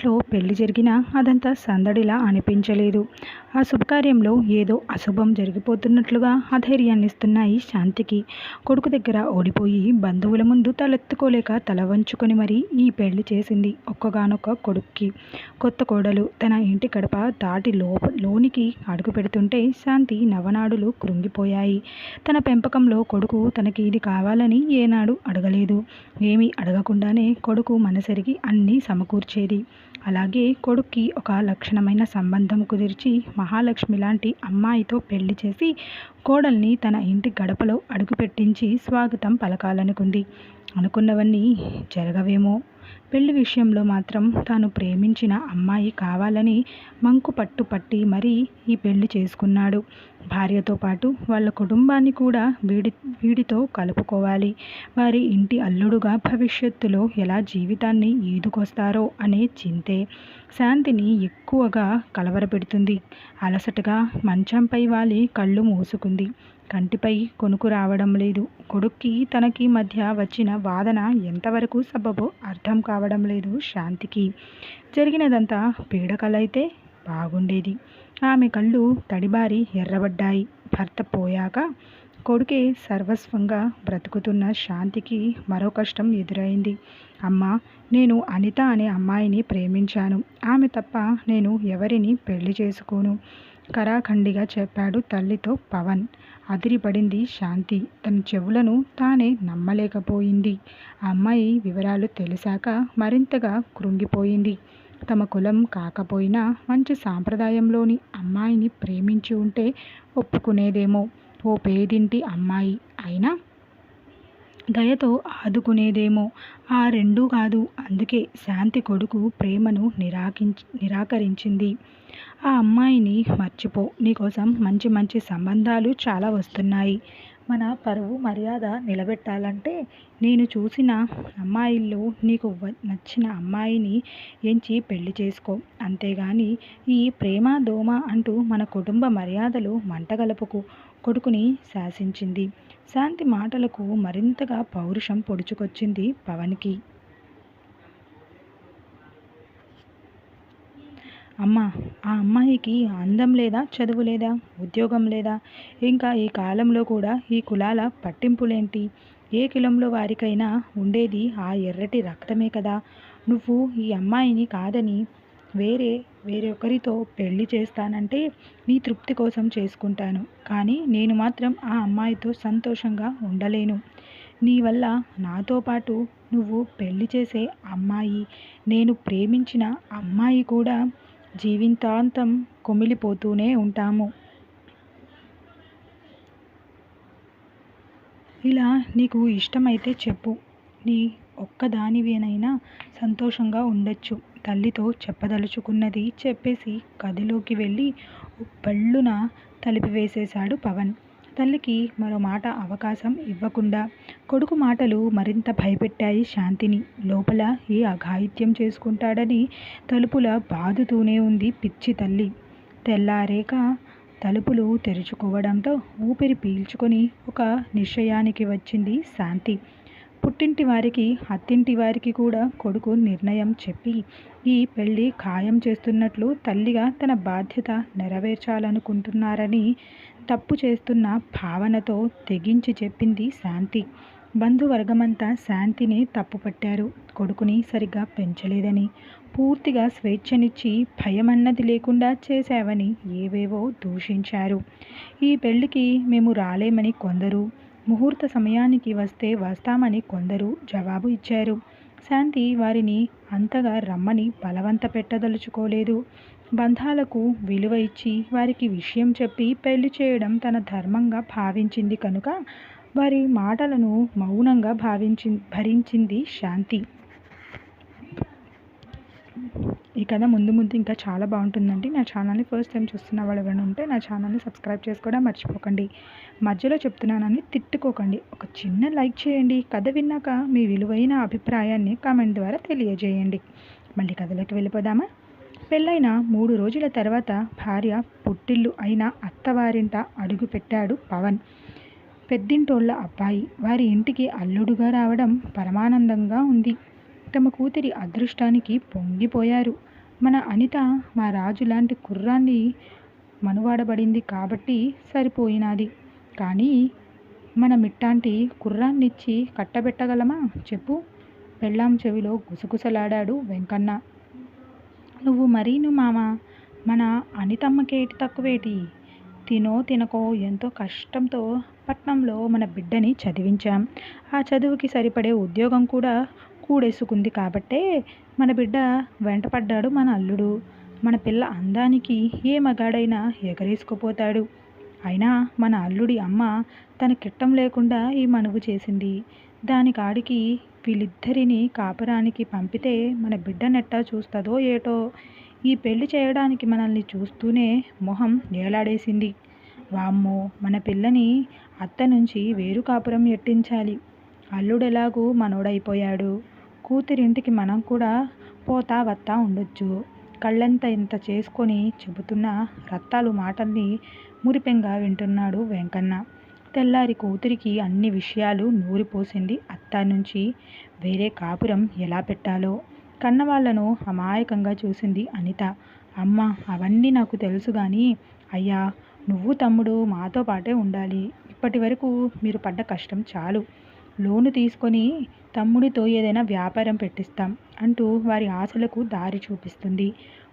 ఇంట్లో పెళ్ళి జరిగినా అదంతా సందడిలా అనిపించలేదు. ఆ శుభకార్యంలో ఏదో అశుభం జరిగిపోతున్నట్లుగా అధైర్యాన్ని ఇస్తున్నాయి శాంతికి. కొడుకు దగ్గర ఓడిపోయి బంధువుల ముందు తలెత్తుకోలేక తల వంచుకొని మరీ ఈ పెళ్ళి చేసింది ఒక్కగానొక్క కొడుక్కి. కొత్త కోడలు తన ఇంటి గడప దాటి లోప లోనికి అడుగు పెడుతుంటే శాంతి నవనాడులు కృంగిపోయాయి. తన పెంపకంలో కొడుకు తనకి ఇది కావాలని ఏనాడు అడగలేదు. ఏమీ అడగకుండానే కొడుకు మనసరికి అన్నీ సమకూర్చేది. అలాగే కొడుక్కి ఒక లక్షణమైన సంబంధం కుదిర్చి మహాలక్ష్మి లాంటి అమ్మాయితో పెళ్ళి చేసి కోడల్ని తన ఇంటి గడపలో అడుగుపెట్టించి స్వాగతం పలకాలనుకుంది. అనుకున్నవన్నీ జరగవేమో. పెళ్ళి విషయంలో మాత్రం తాను ప్రేమించిన అమ్మాయి కావాలని మంకు పట్టు పట్టి మరీ ఈ పెళ్ళి చేసుకున్నాడు. భార్యతో పాటు వాళ్ళ కుటుంబాన్ని కూడా వీడి వీడితో కలుపుకోవాలి. వారి ఇంటి అల్లుడుగా భవిష్యత్తులో ఎలా జీవితాన్ని ఈదుకొస్తారో అనే చింతే. శాంతిని ఎక్కువగా కలవరపెడుతుంది. అలసటగా మంచంపై వాలి కళ్ళు మూసుకుంది. కంటిపై కొనుకు రావడం లేదు. కొడుక్కి తనకి మధ్య వచ్చిన వాదన ఎంతవరకు సబబో అర్థం కావడం లేదు శాంతికి. జరిగినదంతా పీడకలైతే బాగుండేది. ఆమె కళ్ళు తడిబారి ఎర్రబడ్డాయి. భర్త పోయాక కొడుకే సర్వస్వంగా బ్రతుకుతున్న శాంతికి మరో కష్టం ఎదురైంది. అమ్మ నేను అనిత అనే అమ్మాయిని ప్రేమించాను. ఆమె తప్ప నేను ఎవరిని పెళ్ళి చేసుకోను. కరాఖండిగా చెప్పాడు తల్లితో పవన్. అదిరిపడింది శాంతి. తన చెవులను తానే నమ్మలేకపోయింది. అమ్మాయి వివరాలు తెలిసాక మరింతగా కృంగిపోయింది. తమ కులం కాకపోయినా మంచి సాంప్రదాయంలోని అమ్మాయిని ప్రేమించి ఉంటే ఒప్పుకునేదేమో. ఓ పేదింటి అమ్మాయి. అయినా దయతో ఆదుకునేదేమో. ఆ రెండూ కాదు అందుకే శాంతి కొడుకు ప్రేమను నిరాకించి నిరాకరించింది. ఆ అమ్మాయిని మర్చిపో నీకోసం మంచి మంచి సంబంధాలు చాలా వస్తున్నాయి. మన పరువు మర్యాద నిలబెట్టాలంటే నేను చూసిన అమ్మాయిల్లో నీకు నచ్చిన అమ్మాయిని ఎంచి పెళ్ళి చేసుకో. అంతేగాని ఈ ప్రేమ దోమ అంటూ మన కుటుంబ మర్యాదలు మంటగలుపుకు కొడుకుని శాసించింది. శాంతి మాటలకు మరింతగా పౌరుషం పొడుచుకొచ్చింది పవన్కి. అమ్మ ఆ అమ్మాయికి అందం లేదా చదువు లేదా ఉద్యోగం లేదా? ఇంకా ఈ కాలంలో కూడా ఈ కులాల పట్టింపులేంటి? ఏ కులంలో వారికైనా ఉండేది ఆ ఎర్రటి రక్తమే కదా? నువ్వు ఈ అమ్మాయిని కాదని వేరే వేరొకరితో పెళ్ళి చేస్తానంటే నీ తృప్తి కోసం చేసుకుంటాను. కానీ నేను మాత్రం ఆ అమ్మాయితో సంతోషంగా ఉండలేను. నీ వల్ల నాతో పాటు నువ్వు పెళ్ళి చేసే అమ్మాయి నేను ప్రేమించిన అమ్మాయి కూడా జీవితాంతం కుమిలిపోతూనే ఉంటాము. ఇలా నీకు ఇష్టమైతే చెప్పు. నీ ఒక్కదానివేనైనా సంతోషంగా ఉండొచ్చు. తల్లితో చెప్పదలుచుకున్నది చెప్పేసి గదిలోకి వెళ్ళి పళ్ళున తలిపివేసేశాడు పవన్. తల్లికి మరో మాట అవకాశం ఇవ్వకుండా కొడుకు మాటలు మరింత భయపెట్టాయి శాంతిని. లోపల ఏ అఘాయిత్యం చేసుకుంటాడని తలుపుల బాదుతూనే ఉంది పిచ్చి తల్లి. తెల్లారేక తలుపులు తెరుచుకోవడంతో ఊపిరి పీల్చుకొని ఒక నిశ్చయానికి వచ్చింది శాంతి. పుట్టింటి వారికి అత్తింటి వారికి కూడా కొడుకు నిర్ణయం చెప్పి ఈ పెళ్ళి ఖాయం చేస్తున్నట్లు తల్లిగా తన బాధ్యత నెరవేర్చాలనుకుంటున్నారని తప్పు చేస్తున్న భావనతో తెగించి చెప్పింది శాంతి. బంధువర్గమంతా శాంతిని తప్పుపట్టారు. కొడుకుని సరిగ్గా పెంచలేదని పూర్తిగా స్వేచ్ఛనిచ్చి భయమన్నది లేకుండా చేశావని ఏవేవో దూషించారు. ఈ పెళ్ళికి మేము రాలేమని కొందరు ముహూర్త సమయానికి వస్తే వస్తామని కొందరు జవాబు ఇచ్చారు. శాంతి వారిని అంతగా రమ్మని బలవంత పెట్టదలుచుకోలేదు. బంధాలకు విలువ ఇచ్చి వారికి విషయం చెప్పి పెళ్ళి చేయడం తన ధర్మంగా భావించింది కనుక వారి మాటలను మౌనంగా భావించి భరించింది శాంతి. ఈ కథ ముందు ముందు ఇంకా చాలా బాగుంటుందండి. నా ఛానల్ని ఫస్ట్ టైం చూస్తున్న వాళ్ళు ఎవరైనా ఉంటే నా ఛానల్ని సబ్స్క్రైబ్ చేసుకోవడం మర్చిపోకండి. మధ్యలో చెప్తున్నానని తిట్టుకోకండి. ఒక చిన్న లైక్ చేయండి. కథ విన్నాక మీ విలువైన అభిప్రాయాన్ని కామెంట్ ద్వారా తెలియజేయండి. మళ్ళీ కథలోకి వెళ్ళిపోదామా? పెళ్ళైన మూడు రోజుల తర్వాత భార్య పుట్టిల్లు అయిన అత్తవారింట అడుగు పెట్టాడు పవన్. పెద్దింటోళ్ళ అబ్బాయి వారి ఇంటికి అల్లుడుగా రావడం పరమానందంగా ఉంది. తమ కూతురి అదృష్టానికి పొంగిపోయారు. మన అనిత మా రాజు లాంటి కుర్రాన్ని మనువాడబడింది కాబట్టి సరిపోయినది. కానీ మన మిట్టాంటి కుర్రాన్నిచ్చి కట్టబెట్టగలమా చెప్పు. పెళ్ళాం చెవిలో గుసగుసలాడాడు వెంకన్న. నువ్వు మరీను మామ? మన అనితమ్మకేటి తక్కువేటి? తినో తినకో ఎంతో కష్టంతో పట్నంలో మన బిడ్డని చదివించాం. ఆ చదువుకి సరిపడే ఉద్యోగం కూడా కూడేసుకుంది కాబట్టే మన బిడ్డ వెంటపడ్డాడు మన అల్లుడు. మన పిల్ల అందానికి ఏ మగాడైనా ఎగరేసుకుపోతాడు. అయినా మన అల్లుడి అమ్మ తన కిట్టం లేకుండా ఈ మనువు చేసింది. దాని కాడికి వీళ్ళిద్దరిని కాపురానికి పంపితే మన బిడ్డ నెట్టా చూస్తుందో ఏటో. ఈ పెళ్ళి చేయడానికి మనల్ని చూస్తూనే మొహం ఏలాడేసింది వామ్మో మన పిల్లని అత్త నుంచి వేరు కాపురం ఎట్టించాలి? అల్లుడెలాగూ మనోడైపోయాడు. కూతురింటికి మనం కూడా పోతా వత్తా ఉండొచ్చు. కళ్ళంత ఇంత చేసుకొని చెబుతున్న రత్తాలు మాటల్ని మురిపెంగా వింటున్నాడు వెంకన్న. తెల్లారి కూతురికి అన్ని విషయాలు నూరిపోసింది అత్త నుంచి. వేరే కాపురం ఎలా పెట్టాలో? కన్నవాళ్ళను అమాయకంగా చూసింది అనిత. అమ్మ అవన్నీ నాకు తెలుసు కానీ అయ్యా నువ్వు తమ్ముడు మాతో పాటే ఉండాలి. ఇప్పటి వరకు మీరు పడ్డ కష్టం చాలు. లోను తీసుకొని తమ్ముడితో ఏదైనా వ్యాపారం పెట్టిస్తాం అంటూ వారి ఆశలకు దారి చూపిస్తుంది.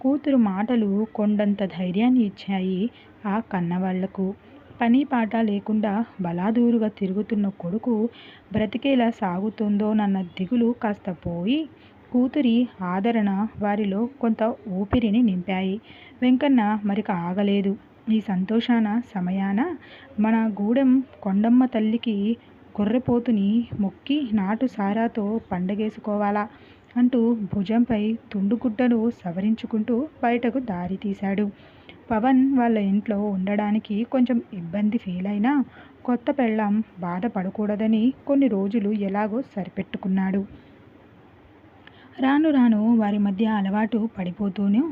కూతురు మాటలు కొండంత ధైర్యాన్ని ఇచ్చాయి ఆ కన్నవాళ్ళకు. పని పాట లేకుండా బలాదూరుగా తిరుగుతున్న కొడుకు బ్రతికేలా సాగుతుందోనన్న దిగులు కాస్త పోయి కూతురి ఆదరణ వారిలో కొంత ఊపిరిని నింపాయి. వెంకన్న మరిక ఆగలేదు. ఈ సంతోషాన సమయాన మన గూడెం కొండమ్మ తల్లికి గొర్రెపోతుని మొక్కి నాటు సారాతో పండగేసుకోవాలా అంటూ భుజంపై తుండుగుడ్డను సవరించుకుంటూ బయటకు దారి తీశాడు. పవన్ వాళ్ళ ఇంట్లో ఉండడానికి కొంచెం ఇబ్బంది ఫీల్ అయినా కొత్త పెళ్ళం బాధపడకూడదని కొన్ని రోజులు ఎలాగో సరిపెట్టుకున్నాడు. రాను రాను వారి మధ్య అలవాటు పడిపోతూనే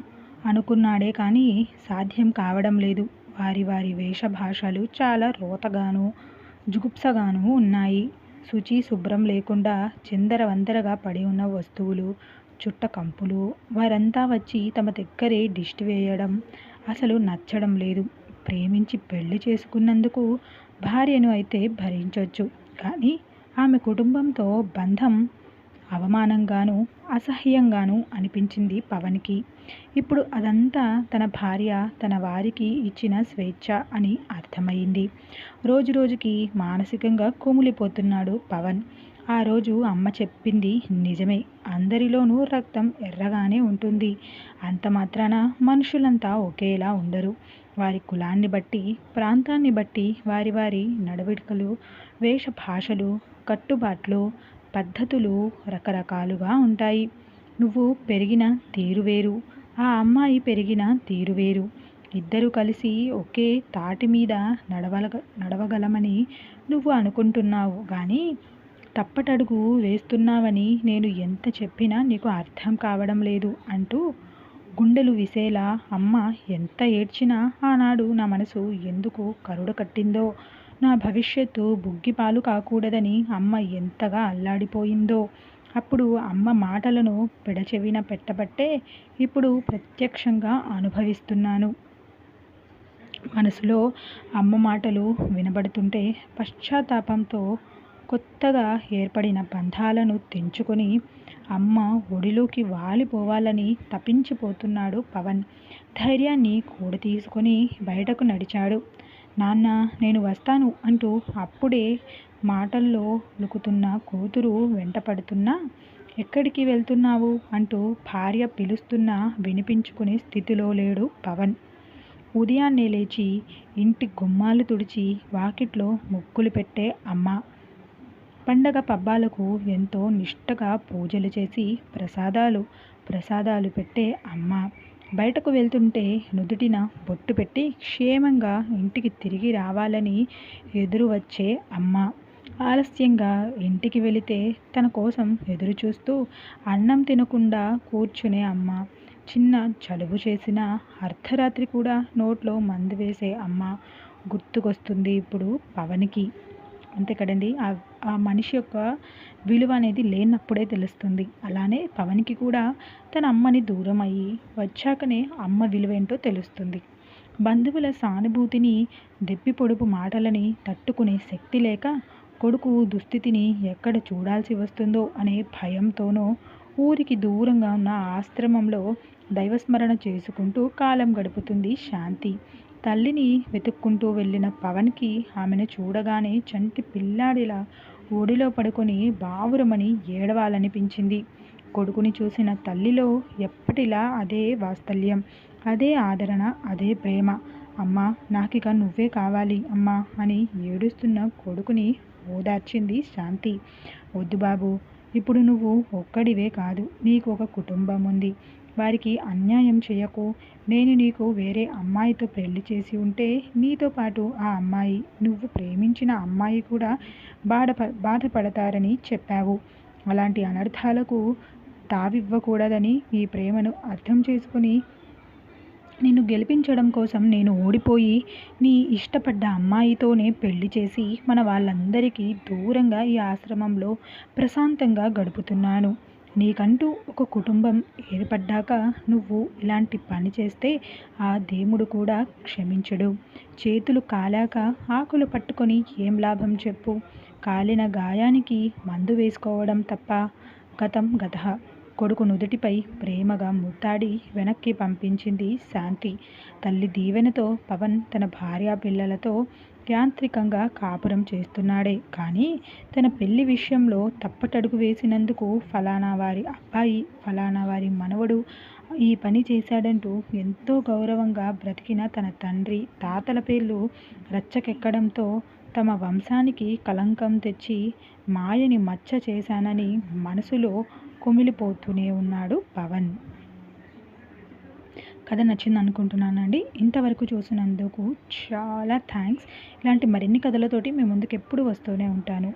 అనుకున్నాడే కానీ సాధ్యం కావడం లేదు. వారి వారి వేషభాషలు చాలా రోతగాను జుగుప్సగాను ఉన్నాయి. శుచి శుభ్రం లేకుండా చిందరవందరగా పడి ఉన్న వస్తువులు చుట్ట కంపులు వారంతా వచ్చి తమ దగ్గరే దిష్టి వేయడం అసలు నచ్చడం లేదు. ప్రేమించి పెళ్ళి చేసుకున్నందుకు భార్యను అయితే భరించవచ్చు కానీ ఆమె కుటుంబంతో బంధం అవమానంగాను అసహ్యంగాను అనిపించింది పవన్కి. ఇప్పుడు అదంతా తన భార్య తన వారికి ఇచ్చిన స్వేచ్ఛ అని అర్థమైంది రోజు రోజుకి మానసికంగా కుమిలిపోతున్నాడు పవన్. ఆ రోజు అమ్మ చెప్పింది నిజమే. అందరిలోనూ రక్తం ఎర్రగానే ఉంటుంది. అంత మాత్రాన మనుషులంతా ఒకేలా ఉండరు. వారి కులాన్ని బట్టి ప్రాంతాన్ని బట్టి వారి వారి నడవడికలు వేషభాషలు కట్టుబాట్లు పద్ధతులు రకరకాలుగా ఉంటాయి. నువ్వు పెరిగిన తీరు వేరు ఆ అమ్మాయి పెరిగిన తీరు వేరు. ఇద్దరు కలిసి ఒకే తాటి మీద నడవల నడవగలమని నువ్వు అనుకుంటున్నావు. కానీ తప్పటడుగు వేస్తున్నావని నేను ఎంత చెప్పినా నీకు అర్థం కావడం లేదు అంటూ గుండెలు విసేలా అమ్మ ఎంత ఏడ్చినా ఆనాడు నా మనసు ఎందుకు కరుడు కట్టిందో నా భవిష్యత్తు బుగ్గిపాలు కాకూడదని అమ్మ ఎంతగా అల్లాడిపోయిందో. అప్పుడు అమ్మ మాటలను పెడచెవిన పెట్టబట్టే ఇప్పుడు ప్రత్యక్షంగా అనుభవిస్తున్నాను. మనసులో అమ్మ మాటలు వినబడుతుంటే పశ్చాత్తాపంతో కొత్తగా ఏర్పడిన బంధాలను తెంచుకొని అమ్మ ఒడిలోకి వాలిపోవాలని తపించిపోతున్నాడు పవన్. ధైర్యాన్ని కూడతీసుకొని బయటకు నడిచాడు. నాన్న నేను వస్తాను అంటూ అప్పుడే మాటల్లో లుకుతున్న కూతురు వెంటపడుతున్నా ఎక్కడికి వెళ్తున్నావు? అంటూ భార్య పిలుస్తున్నా వినిపించుకునే స్థితిలో లేడు పవన్. ఉదయాన్నే లేచి ఇంటి గుమ్మాలు తుడిచి వాకిట్లో ముగ్గులు పెట్టే అమ్మ. పండగ పబ్బాలకు ఎంతో నిష్టగా పూజలు చేసి ప్రసాదాలు ప్రసాదాలు పెట్టే అమ్మ. బయటకు వెళ్తుంటే నుదుటిన బొట్టు పెట్టి క్షేమంగా ఇంటికి తిరిగి రావాలని ఎదురు వచ్చే అమ్మ. ఆలస్యంగా ఇంటికి వెళితే తన కోసం ఎదురు చూస్తూ అన్నం తినకుండా కూర్చునే అమ్మ. చిన్న చలుబు చేసిన అర్ధరాత్రి కూడా నోట్లో మందు వేసే అమ్మ గుర్తుకొస్తుంది ఇప్పుడు పవన్కి. అంతే కదండి. ఆ ఆ మనిషి యొక్క విలువ అనేది లేనప్పుడే తెలుస్తుంది. అలానే పవన్కి కూడా తన అమ్మని దూరం అయ్యి వచ్చాకనే అమ్మ విలువ ఏంటో తెలుస్తుంది. బంధువుల సానుభూతిని దెప్పి పొడుపు మాటలని తట్టుకునే శక్తి లేక కొడుకు దుస్థితిని ఎక్కడ చూడాల్సి వస్తుందో అనే భయంతోనో ఊరికి దూరంగా ఉన్న ఆశ్రమంలో దైవస్మరణ చేసుకుంటూ కాలం గడుపుతుంది శాంతి. తల్లిని వెతుక్కుంటూ వెళ్ళిన పవన్కి ఆమెను చూడగానే చంటి పిల్లాడిలా ఓడిలో పడుకొని బావురమని ఏడవాలనిపించింది. కొడుకుని చూసిన తల్లిలో ఎప్పటిలా అదే వాత్సల్యం అదే ఆదరణ అదే ప్రేమ. అమ్మా నాకిక నువ్వే కావాలి అమ్మా అని ఏడుస్తున్న కొడుకుని ఓదార్చింది శాంతి. వద్దు బాబు ఇప్పుడు నువ్వు ఒక్కడివే కాదు నీకు ఒక కుటుంబం ఉంది వారికి అన్యాయం చేయకు. నేను నీకు వేరే అమ్మాయితో పెళ్ళి చేసి ఉంటే నీతో పాటు ఆ అమ్మాయి నువ్వు ప్రేమించిన అమ్మాయి కూడా బాధ బాధపడతారని చెప్పావు. అలాంటి అనర్థాలకు తావివ్వకూడదని మీ ప్రేమను అర్థం చేసుకుని నిన్ను గెలిపించడం కోసం నేను ఓడిపోయి నీ ఇష్టపడ్డ అమ్మాయితోనే పెళ్ళి చేసి మన వాళ్ళందరికీ దూరంగా ఈ ఆశ్రమంలో ప్రశాంతంగా గడుపుతున్నాను. నీకంటూ ఒక కుటుంబం ఏర్పడ్డాక నువ్వు ఇలాంటి పని చేస్తే ఆ దేవుడు కూడా క్షమించడు. చేతులు కాలాక ఆకులు పట్టుకొని ఏం లాభం చెప్పు. కాలిన గాయానికి మందు వేసుకోవడం తప్ప గతం గత కొడుకు నుదుటిపై ప్రేమగా ముద్దాడి వెనక్కి పంపించింది శాంతి. తల్లి దీవెనతో పవన్ తన భార్య పిల్లలతో యాంత్రికంగా కాపురం చేస్తున్నాడే. కానీ తన పెళ్ళి విషయంలో తప్పటడుగు వేసినందుకు ఫలానా వారి అబ్బాయి ఫలానా వారి మనవడు ఈ పని చేశాడంటూ ఎంతో గౌరవంగా బ్రతికిన తన తండ్రి తాతల పేర్లు రచ్చకెక్కడంతో తమ వంశానికి కలంకం తెచ్చి మాయని మచ్చ చేశానని మనసులో కుమిలిపోతూనే ఉన్నాడు పవన్. కథ నచ్చింది అనుకుంటున్నానండి. ఇంతవరకు చూసినందుకు చాలా థ్యాంక్స్. ఇలాంటి మరిన్ని కథలతోటి మీ ముందుకు ఎప్పుడు వస్తూనే ఉంటాను.